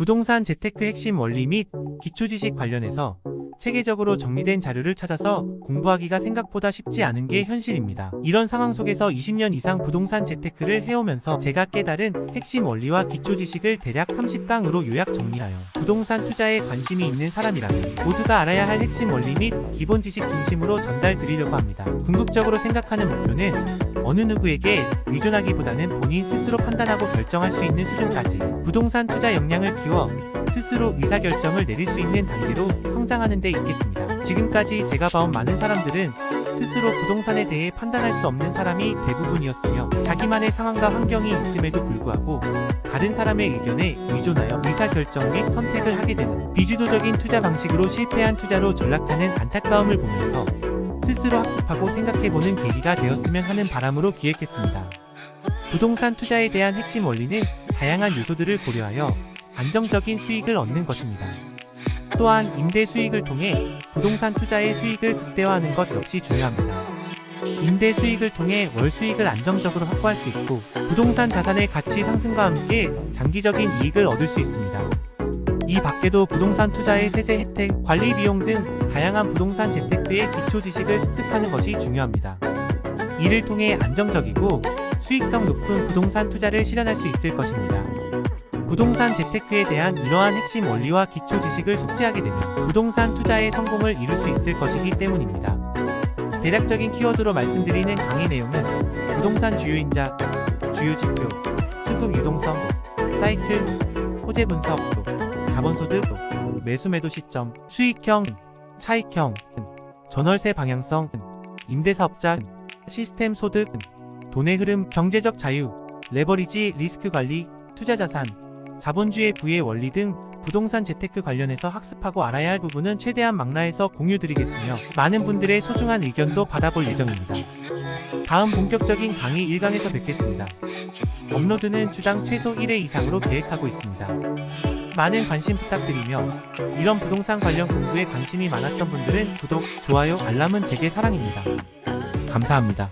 부동산 재테크 핵심 원리 및 기초 지식 관련해서 체계적으로 정리된 자료를 찾아서 공부하기가 생각보다 쉽지 않은 게 현실입니다. 이런 상황 속에서 20년 이상 부동산 재테크를 해오면서 제가 깨달은 핵심 원리와 기초 지식을 대략 30강으로 요약 정리하여 부동산 투자에 관심이 있는 사람이라면 모두가 알아야 할 핵심 원리 및 기본 지식 중심으로 전달 드리려고 합니다. 궁극적으로 생각하는 목표는 어느 누구에게 의존하기보다는 본인 스스로 판단하고 결정할 수 있는 수준까지 부동산 투자 역량을 키워 스스로 의사결정을 내릴 수 있는 단계로 성장하는 데 있겠습니다. 지금까지 제가 봐온 많은 사람들은 스스로 부동산에 대해 판단할 수 없는 사람이 대부분이었으며 자기만의 상황과 환경이 있음에도 불구하고 다른 사람의 의견에 의존하여 의사결정 및 선택을 하게 되는 비주도적인 투자 방식으로 실패한 투자로 전락하는 안타까움을 보면서 스스로 학습하고 생각해보는 계기가 되었으면 하는 바람으로 기획했습니다. 부동산 투자에 대한 핵심 원리는 다양한 요소들을 고려하여 안정적인 수익을 얻는 것입니다. 또한 임대 수익을 통해 부동산 투자의 수익을 극대화하는 것 역시 중요합니다. 임대 수익을 통해 월 수익을 안정적으로 확보할 수 있고 부동산 자산의 가치 상승과 함께 장기적인 이익을 얻을 수 있습니다. 이 밖에도 부동산 투자의 세제 혜택, 관리 비용 등 다양한 부동산 재테크의 기초 지식을 습득하는 것이 중요합니다. 이를 통해 안정적이고 수익성 높은 부동산 투자를 실현할 수 있을 것입니다. 부동산 재테크에 대한 이러한 핵심 원리와 기초 지식을 숙지하게 되면 부동산 투자의 성공을 이룰 수 있을 것이기 때문입니다. 대략적인 키워드로 말씀드리는 강의 내용은 부동산 주요인자, 주요 지표, 수급 유동성, 사이클, 호재 분석, 자본소득, 매수 매도 시점, 수익형, 차익형, 전월세 방향성, 임대사업자, 시스템 소득, 돈의 흐름, 경제적 자유, 레버리지, 리스크 관리, 투자 자산, 자본주의 부의 원리 등 부동산 재테크 관련해서 학습하고 알아야 할 부분은 최대한 망라해서 공유드리겠으며 많은 분들의 소중한 의견도 받아볼 예정입니다. 다음 본격적인 강의 1강에서 뵙겠습니다. 업로드는 주당 최소 1회 이상으로 계획하고 있습니다. 많은 관심 부탁드리며 이런 부동산 관련 공부에 관심이 많았던 분들은 구독, 좋아요, 알람은 제게 사랑입니다. 감사합니다.